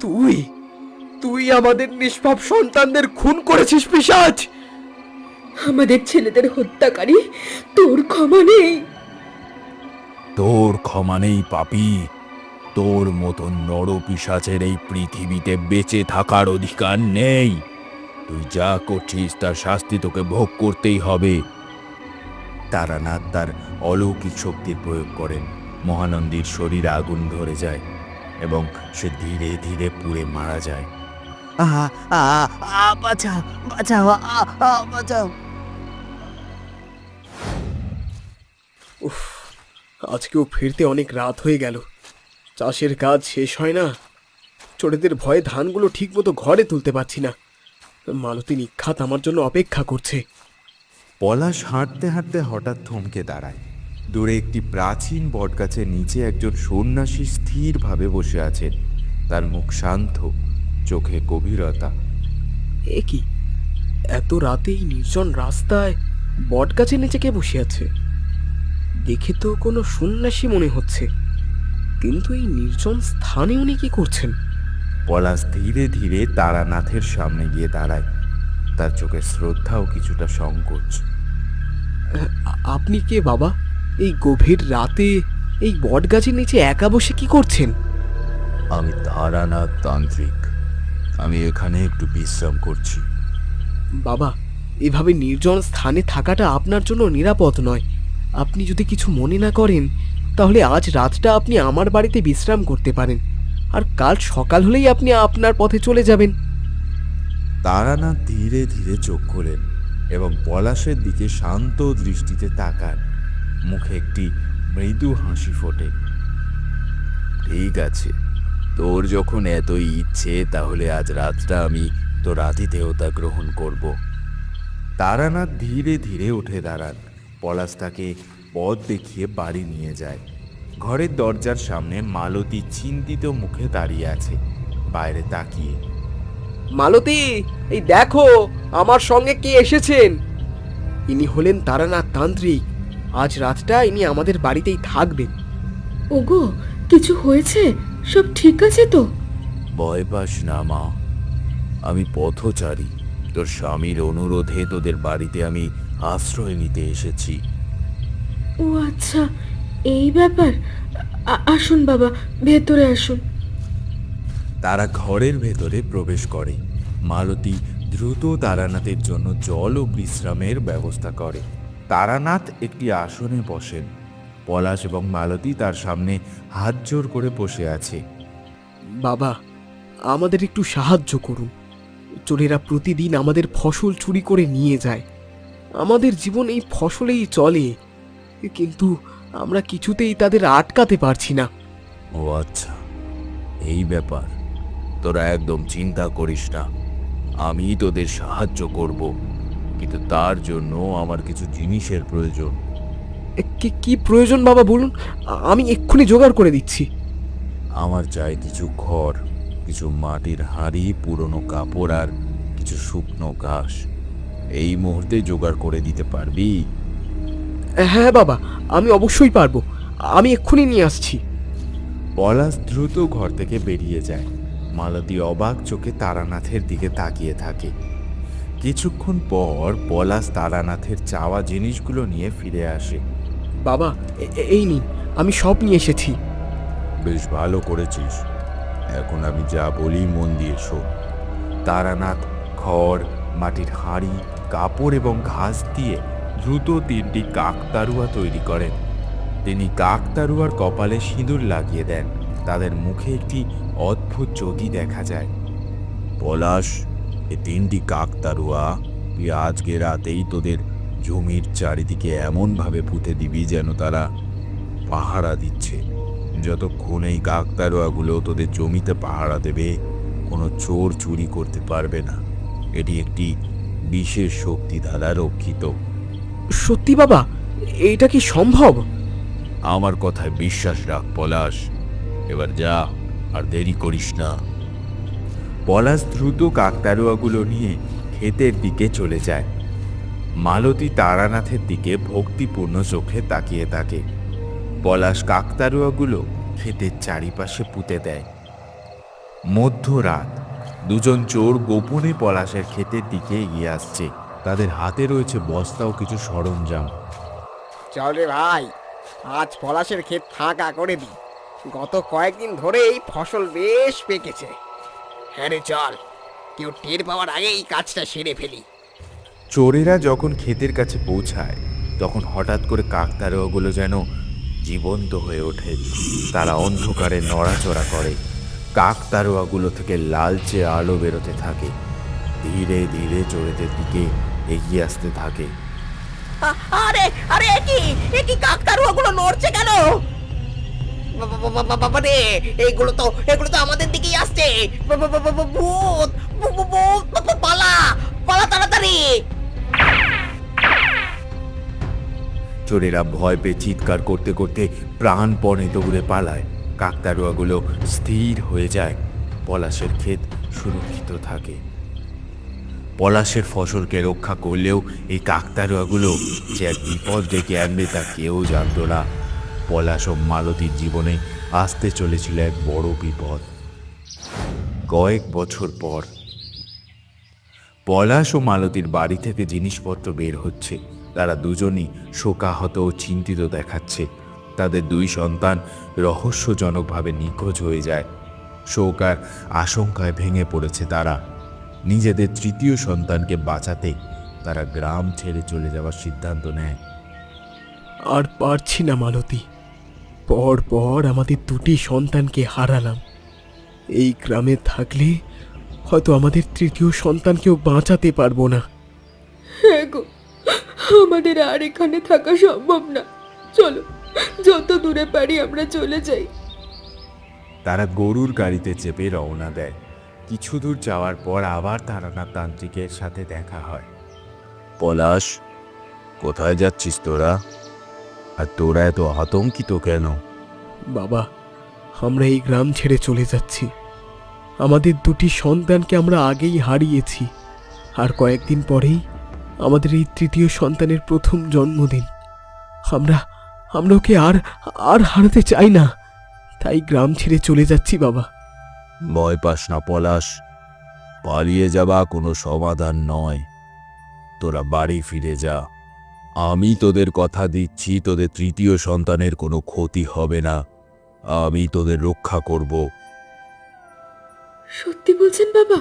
তুই? তুই আমাদের নিষ্পাপ সন্তানদের খুন করেছিস পিসাজ আমাদের ছেলেদের হত্যাকারী তোর ক্ষমা নেই। তোর ক্ষমা নেই পাপি। তোর মতন নর পিসাচের এই পৃথিবীতে বেঁচে থাকার অধিকার নেই। তুই যা করছিস তার শাস্তি তোকে ভোগ করতেই হবে। তারানাথ তার অলৌকিক শক্তির প্রয়োগ করেন। মহানন্দীর শরীরে আগুন ধরে যায়। এবং সে ধীরে ধীরে পুড়ে মারা যায়। আহা আ আ বাঁচাও উফ আজকেও ফিরতে অনেক রাত হয়ে গেল। চাষের কাজ শেষ হয় না। চোরেদের ভয়ে ধানগুলো ঠিকমতো ঘরে তুলতে পারছি না। মালতী নিখাত আমার জন্য অপেক্ষা করছে। পলাশ হাঁটতে হাঁটতে হঠাৎ থমকে দাঁড়ায়। দূরে একটি প্রাচীন বটগাছের নিচে একজন সন্ন্যাসী স্থিরভাবে বসে আছেন। তার মুখ শান্ত চোখে গভীরতা। এ কি? এত রাতেই নির্জন রাস্তায় বটগাছের নিচে কে বসে আছে? দেখে তো কোনো সন্ন্যাসী মনে হচ্ছে। কিন্তু এই নির্জন স্থানে উনি কি করছেন? পলাশ ধীরে ধীরে তারানাথের সামনে গিয়ে দাঁড়ায়। তার চোখে শ্রদ্ধাও কিছুটা সংকোচ। আপনি কে বাবা? এই গভীর রাতে এই বটগাছের নিচে একা বসে কি করছেন? আমি তারানাথ তান্ত্রিক আমি এখানে একটু বিশ্রাম করছি। বাবা এভাবে নির্জন স্থানে থাকাটা আপনার জন্য নিরাপদ নয়। আপনি যদি কিছু মনে না করেন তাহলে আজ রাতটা আপনি আমার বাড়িতে বিশ্রাম করতে পারেন। আর কাল সকাল হলেই আপনি আপনার পথে চলে যাবেন। তারানাথ ধীরে ধীরে চোখ খোলেন এবং পলাশের দিকে শান্ত দৃষ্টিতে তাকান। মুখে একটি মৃদু হাসি ফোটে। ঠিক আছে, তোর যখন এতই ইচ্ছে, তাহলে আজ রাতটা আমি তোর আতিথেয়তা গ্রহণ করব। তারানাথ ধীরে ধীরে উঠে দাঁড়ান। পলাশ তাকে পথ দেখিয়ে বাড়ি নিয়ে যায়। ঘরের দরজার সামনে মালতী চিন্তিত মুখে দাঁড়িয়ে আছে। বাইরে তাকিয়ে, মালতী, এই দেখো, আমার সঙ্গে কে এসেছেন? ইনি হলেন তারানাথ তান্ত্রিক। আজ রাতটা ইনি আমাদের বাড়িতেই থাকবেন। ওগো কিছু হয়েছে? সব ঠিক আছে তো? ভয় পাস না মা। আমি পথচারী। তোর স্বামীর অনুরোধে তোদের বাড়িতে আমি আশ্রয় নিতে এসেছি। ও আচ্ছা এই ব্যাপার। আ- আসুন বাবা ভেতরে আসুন। তারা ঘরের ভেতরে প্রবেশ করে। মালতী দ্রুত তারানাথের জন্য জল ও বিশ্রামের ব্যবস্থা করে। তারানাথ একটি আসনে বসেন। পলাশ এবং মালতী তার সামনে হাত জোর করে বসে আছে। বাবা আমাদের একটু সাহায্য করুন। চোরেরা প্রতিদিন আমাদের ফসল চুরি করে নিয়ে যায়। আমাদের জীবন এই ফসলেই চলে। কিন্তু আমরা কিছুতেই তাদের আটকাতে পারছি না। ও আচ্ছা এই ব্যাপার। তোরা একদম চিন্তা করিস না। আমি তোদের সাহায্য করব। কিন্তু তার জন্য আমার কিছু জিনিসের প্রয়োজন। কি কি প্রয়োজন বাবা বলুন? আমি এক্ষুনি জোগাড় করে দিচ্ছি। আমার চাই কিছু খড় কিছু মাটির হাঁড়ি পুরনো কাপড় আর কিছু শুকনো ঘাস। এই মুহূর্তে জোগাড় করে দিতে পারবি? হ্যাঁ বাবা আমি অবশ্যই পারব। আমি এক্ষুনি নিয়ে আসছি। পলাশ দ্রুত ঘর থেকে বেরিয়ে যায়। মালতী অবাক চোখে তারানাথের দিকে তাকিয়ে থাকে। কিছুক্ষণ পর পলাশ তারানাথের চাওয়া জিনিসগুলো নিয়ে ফিরে আসে। বাবা এই নিন আমি সব নিয়ে এসেছি। বেশ ভালো করেছিস। এখন আমি যা বলি মন দিয়ে শোন। তারানাথ খড় মাটির হাঁড়ি কাপড় এবং ঘাস দিয়ে দ্রুত তিনটি কাকতারুয়া তৈরি করেন। তিনি কাকতারুয়ার কপালে সিঁদুর লাগিয়ে দেন। তাদের মুখে একটি অদ্ভুত জ্যোতি দেখা যায়। পলাশ এই তিনটি কাকতারুয়া তুই আজকে রাতেই তোদের জমির চারিদিকে এমনভাবে পুঁতে দিবি যেন তারা পাহারা দিচ্ছে। যতক্ষণ এই কাকতারোয়াগুলো তোদের জমিতে পাহারা দেবে কোনো চোর চুরি করতে পারবে না। এটি একটি বিশেষ শক্তি দ্বারা রক্ষিত। সত্যি বাবা এটা কি সম্ভব? আমার কথায় বিশ্বাস রাখ পলাশ। এবার যা আর দেরি করিস না। পলাশ দ্রুত কাকতারুয়াগুলো নিয়ে ক্ষেতের দিকে চলে যায়। মালতী তারানাথের দিকে ভক্তিপূর্ণ চোখে তাকিয়ে থাকে। পলাশ কাকতারুয়াগুলো ক্ষেতের চারিপাশে পুঁতে দেয়। মধ্যরাত, দুজন চোর গোপনে পলাশের ক্ষেতের দিকে এগিয়ে আসছে। তাদের হাতে রয়েছে বস্তা ও কিছু সরঞ্জাম। চল ভাই, আজ পলাশের ক্ষেত ফাঁকা করে দি গত কয়েকদিন ধরেই ফসল বেশ পেকেছে। হ্যাঁ রে চল। কেউ টের পাওয়ার আগেই কাজটা সেরে ফেলি। চোরেরা যখন ক্ষেতের কাছে পৌঁছায় তখন হঠাৎ করে কাকতারুয়াগুলো যেন জীবন্ত হয়ে ওঠে। তারা অন্ধকারে নড়াচড়া করে। কাকতারুয়াগুলো থেকে লালচে আলো বেরোতে থাকে। ধীরে ধীরে চোরেদের দিকে এগিয়ে আসতে থাকে। আরে আরে কি? এ কি কাকতারুয়া নড়ছে কেন? বাবা, বাবা, বাবা, বাবা এইগুলো তো এগুলো তো আমাদের দিকেই আসছে। ভূত পালা পালা তাড়াতাড়ি। চোরেরা ভয় পেয়ে চিৎকার করতে করতে প্রাণপণে দৌড়ে পালায়। কাকতারুয়াগুলো স্থির হয়ে যায়। পলাশের ক্ষেত সুরক্ষিত থাকে। পলাশের ফসলকে রক্ষা করলেও এই কাকতারুয়াগুলো যে এক বিপদ ডেকে আনবে তা কেউ জানতো না। পলাশ ও মালতীর জীবনে আসতে চলেছিল এক বড় বিপদ। কয়েক বছর পর পলাশ ও মালতীর বাড়ি থেকে জিনিসপত্র বের হচ্ছে। তারা দুজনই শোকাহত ও চিন্তিত দেখাচ্ছে। তাদের দুই সন্তান রহস্যজনকভাবে নিখোঁজ হয়ে যায়। শোক আর আশঙ্কায় ভেঙে পড়েছে তারা। নিজেদের তৃতীয় সন্তানকে বাঁচাতে তারা গ্রাম ছেড়ে চলে যাওয়ার সিদ্ধান্ত নেয়। আর পারছি না মালতী। পর পর আমাদের দুটি সন্তানকে হারালাম। এই গ্রামে থাকলে হয়তো আমাদের তৃতীয় সন্তানকেও বাঁচাতে পারব না। হ্যাঁ গো আমাদের আর এখানে থাকা সম্ভব না। চলো যত দূরে পারি আমরা চলে যাই। তারা গরুর গাড়িতে চেপে রওনা দেয়। কিছু দূর যাওয়ার পর আবার তারানাথ তান্ত্রিকের সাথে দেখা হয়। পলাশ কোথায় যাচ্ছিস তোরা? আর তোরা এত আতঙ্কিত কেন? বাবা আমরা এই গ্রাম ছেড়ে চলে যাচ্ছি। আমাদের দুটি সন্তানকে আমরা আগেই হারিয়েছি। আর কয়েকদিন পরেই আমাদের এই তৃতীয় সন্তানের প্রথম জন্মদিন। আমরা আমরা ওকে আর আর হারাতে চাই না। তাই গ্রাম ছেড়ে চলে যাচ্ছি বাবা। ভয় পাস না পলাশ। পালিয়ে যাওয়া কোনো সমাধান নয়। তোরা বাড়ি ফিরে যা। আমি তোদের কথা দিচ্ছি তোদের তৃতীয় সন্তানের কোনো ক্ষতি হবে না। আমি তোদের রক্ষা করব। সত্যি বলছেন বাবা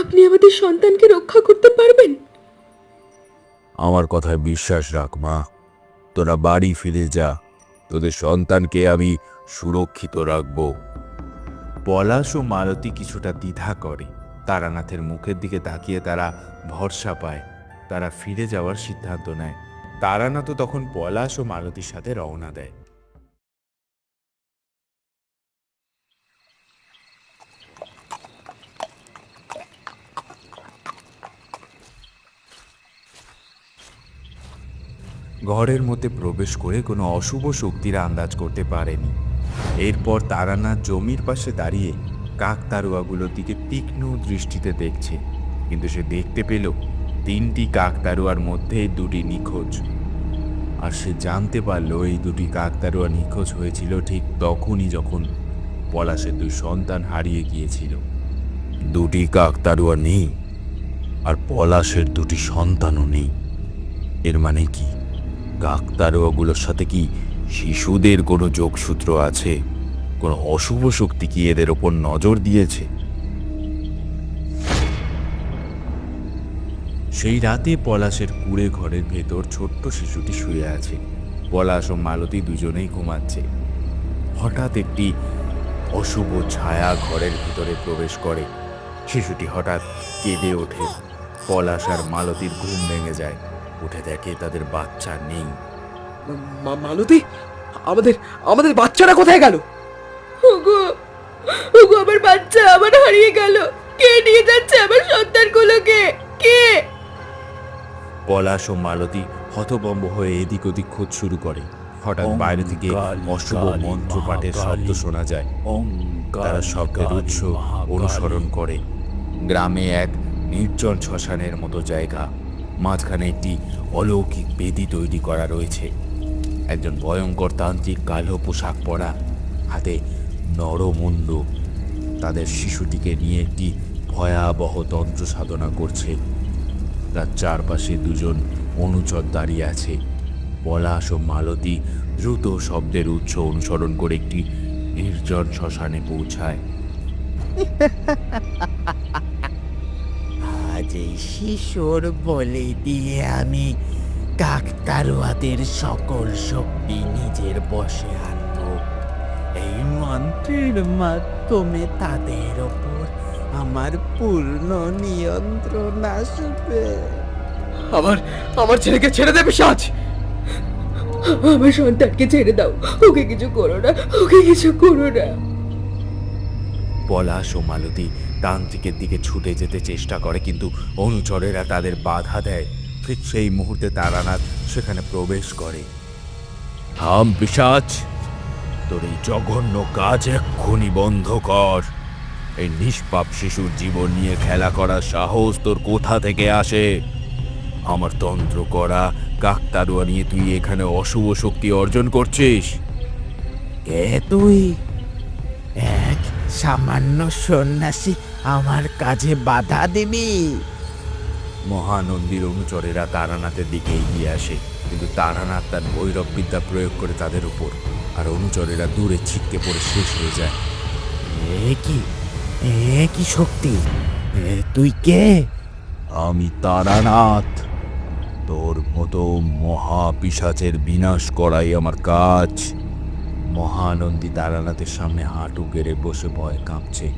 আপনি আমাদের সন্তানকে রক্ষা করতে পারবেন? আমার কথায় বিশ্বাস রাখ মা। তোরা বাড়ি ফিরে যা। তোদের সন্তানকে আমি সুরক্ষিত রাখব। পলাশ ও মালতী কিছুটা দ্বিধা করে। তারানাথের মুখের দিকে তাকিয়ে তারা ভরসা পায়। তারা ফিরে যাওয়ার সিদ্ধান্ত নেয়। তারানাথ তখন পলাশ ও মালতীর সাথে রওনা দেয়। ঘরের মধ্যে প্রবেশ করে কোনো অশুভ শক্তির আন্দাজ করতে পারেনি। এরপর তারানাথ জমির পাশে দাঁড়িয়ে কাকতারুয়াগুলোর দিকে তীক্ষ্ণ দৃষ্টিতে দেখছে। কিন্তু সে দেখতে পেল তিনটি কাকতারুয়ার মধ্যে দুটি নিখোঁজ। আর সে জানতে পারল এই দুটি কাকতারুয়া নিখোঁজ হয়েছিল ঠিক তখনই যখন পলাশের দুই সন্তান হারিয়ে গিয়েছিল। দুটি কাকতারুয়া নেই আর পলাশের দুটি সন্তানও নেই। এর মানে কি? কাকতারুয়াগুলোর সাথে কি শিশুদের কোনো যোগসূত্র আছে? কোনো অশুভ শক্তি কি এদের ওপর নজর দিয়েছে? সেই রাতে পলাশের কুড়ে ঘরের ভেতর ছোট্ট শিশুটি শুয়ে আছে। পলাশ ও মালতী দুজনেই ঘুমাচ্ছে। হঠাৎ একটি অশুভ ছায়া ঘরের ভিতরে প্রবেশ করে। শিশুটি হঠাৎ কেঁদে ওঠে। পলাশ আর মালতীর ঘুম ভেঙে যায়। উঠে দেখে তাদের বাচ্চা নেই। মা- মালতী? আমাদের আমাদের বাচ্চারা কোথায় গেল? ওগো ওগো আমার বাচ্চা আমার হারিয়ে গেল। কে নিয়ে যাচ্ছে আমার সন্তানগুলোকে? কে? পলাশ ও মালতী হতবম্ব হয়ে এদিক ওদিক খোঁজ শুরু করে। হঠাৎ বাইরে থেকে অশুভ মন্ত্র পাঠের শব্দ শোনা যায়। তারা শব্দের উৎস অনুসরণ করে। গ্রামে এক নির্জন শ্মশানের মতো জায়গা। মাঝখানে একটি অলৌকিক বেদি তৈরি করা রয়েছে। একজন ভয়ঙ্কর তান্ত্রিক কালো পোশাক পরা হাতে নরমুণ্ড। তাদের শিশুটিকে নিয়ে একটি ভয়াবহ তন্ত্র সাধনা করছে। তার চারপাশে দুজন অনুচর দাঁড়িয়ে আছে। পলাশ ও মালতী দ্রুত শব্দের উৎস অনুসরণ করে একটি নির্জন শ্মশানে পৌঁছায়। আজ এই শিশুর বলে দিয়ে আমি কাকতারুয়াদের সকল শক্তি নিজের বশে আনব। এই মন্ত্রের মাধ্যমে তাদের ওপর আমার পূর্ণ নিয়ন্ত্রণ আসবে। আমার আমার ছেলেকে ছেড়ে দেবে সাজ আমার সন্তানকে ছেড়ে দাও। ওকে কিছু করো না ওকে কিছু করো না। পলাশ ও মালতী তান্ত্রিকের দিকে ছুটে যেতে চেষ্টা করে কিন্তু অনুচরেরা তাদের বাধা দেয়। ঠিক সেই মুহূর্তে তারানাথ সেখানে প্রবেশ করে। থাম পিসাচ তোর এই জঘন্য কাজ এক্ষুনি বন্ধ কর। এই নিষ্পাপ শিশুর জীবন নিয়ে খেলা করার সাহস তোর কোথা থেকে আসে? আমার তন্ত্র করা কাকতারুয়া নিয়ে তুই এখানে অশুভ শক্তি অর্জন করছিস? কে তুই? এক সামান্য সন্ন্যাসী আমার কাজে বাধা দিবি। মহানন্দীর অনুচরেরা তারানাথের দিকে এগিয়ে আসে কিন্তু তারানাথ তার ভৈরব বিদ্যা প্রয়োগ করে তাদের উপর আর অনুচরেরা দূরে ছিটকে পড়ে শেষ হয়ে যায়। এ কি? এ কি শক্তি? এ তুই কে? আমি তারানাথ। তোর মতো মহাপিশাচের বিনাশ করাই আমার কাজ। মহানন্দী তারানাথের সামনে হাঁটু গেড়ে বসে ভয় কাঁপছে।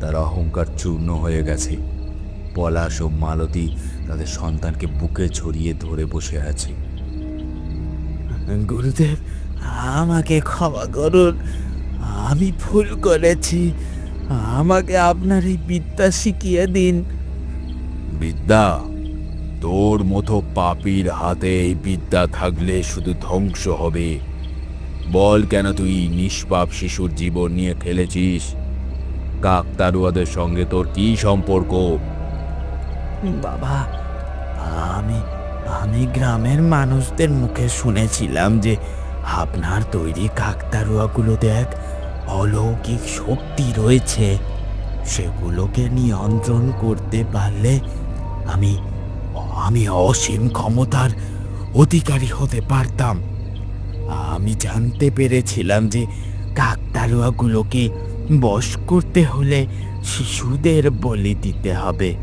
তার অহংকার চূর্ণ হয়ে গেছে। পলাশ ও মালতী তাদের সন্তানকে বুকে ছড়িয়ে ধরে বসে আছে। গুরুদেব আমাকে ক্ষমা করুন। আমি ভুল করেছি। আমাকে আপনার এই বিদ্যা শিখিয়ে দিন। বিদ্যা তোর মতো পাপির হাতে এই বিদ্যা থাকলে শুধু ধ্বংস হবে। বল কেন তুই নিষ্পাপ শিশুর জীবন নিয়ে খেলেছিস? কাকতারুয়াদের সঙ্গে তোর কি সম্পর্ক? বাবা আমি আমি গ্রামের মানুষদের মুখে শুনেছিলাম যে আপনার তৈরি কাকতারুয়াগুলোতে এক অলৌকিক শক্তি রয়েছে। সেগুলোকে নিয়ন্ত্রণ করতে পারলে আমি আমি অসীম ক্ষমতার অধিকারী হতে পারতাম। আমি জানতে পেরেছিলাম যে কাকতারুয়াগুলোকে বশ করতে হলে শিশুদের বলি দিতে হবে।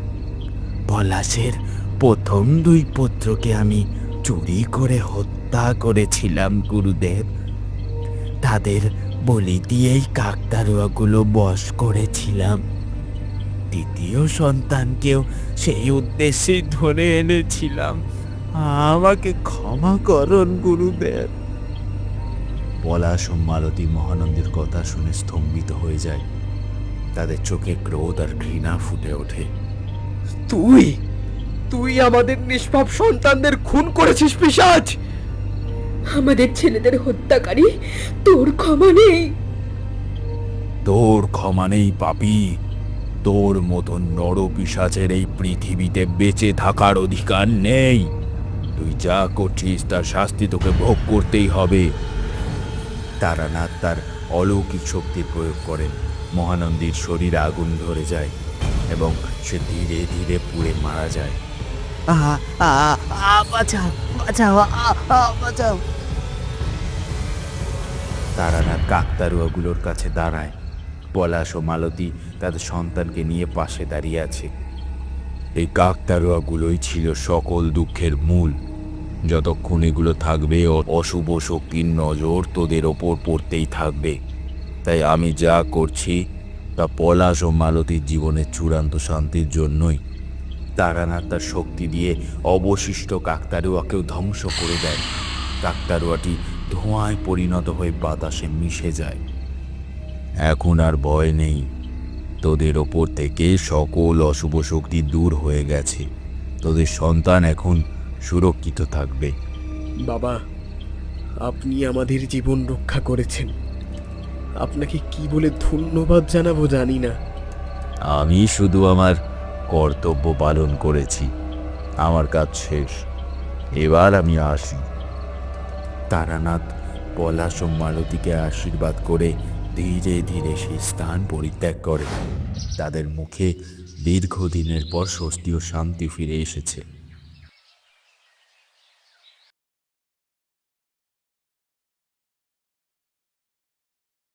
পলাশের প্রথম দুই পুত্রকে আমি চুরি করে হত্যা করেছিলাম, গুরুদেব। তাদের বলি দিয়েই কাকতারুয়াগুলো বশ করেছিলাম। দ্বিতীয় সন্তানকেও সেই উদ্দেশ্যে ধরে এনেছিলাম। আমাকে ক্ষমা করুন গুরুদেব। পলাশ ও মালতী মহানন্দীর কথা শুনে স্তম্ভিত হয়ে যায়। তাদের চোখে ক্রোধ আর ঘৃণা ফুটে ওঠে। তুই তুই আমাদের নিষ্পাপ সন্তানদের খুন করেছিস পিসাজ আমাদের ছেলেদের হত্যাকারী তোর ক্ষমা নেই। তোর ক্ষমা নেই, পাপি। তোর মতন নরপিসাচের এই পৃথিবীতে বেঁচে থাকার অধিকার নেই। তুই যা করছিস, তার শাস্তি তোকে ভোগ করতেই হবে। তারানাথ তার অলৌকিক শক্তির প্রয়োগ করেন। মহানন্দীর শরীরে আগুন ধরে যায় এবং সে ধীরে ধীরে পুড়ে মারা যায়। বাঁচাও বাঁচাও কাকতারুয়াগুলোর কাছে দাঁড়ায়। পলাশ ও মালতী তাদের সন্তানকে নিয়ে পাশে দাঁড়িয়ে আছে। এই কাকতারুয়াগুলোই ছিল সকল দুঃখের মূল। যতক্ষণ এগুলো থাকবে অশুভ শক্তির নজর তোদের ওপর পড়তেই থাকবে। তাই আমি যা করছি, তা পলাশ ও মালতীর জীবনের চূড়ান্ত শান্তির জন্যই তারানাথ তার শক্তি দিয়ে অবশিষ্ট কাকতারুয়াকেও ধ্বংস করে দেয়। কাকতারুয়াটি ধোঁয়ায় পরিণত হয়ে বাতাসে মিশে যায়। এখন আর ভয় নেই। তোদের ওপর থেকে সকল অশুভ শক্তি দূর হয়ে গেছে। তোদের সন্তান এখন সুরক্ষিত থাকবে। বাবা আপনি আমাদের জীবন রক্ষা করেছেন। আপনাকে কি বলে ধন্যবাদ জানাব জানি না। আমি শুধু আমার কর্তব্য পালন করেছি। আমার কাজ শেষ। এবার আমি আসি। তারানাথ পলাশ ও মালতীকে আশীর্বাদ করে ধীরে ধীরে সেই স্থান পরিত্যাগ করে। তাদের মুখে দীর্ঘদিনের পর স্বস্তি ও শান্তি ফিরে এসেছে।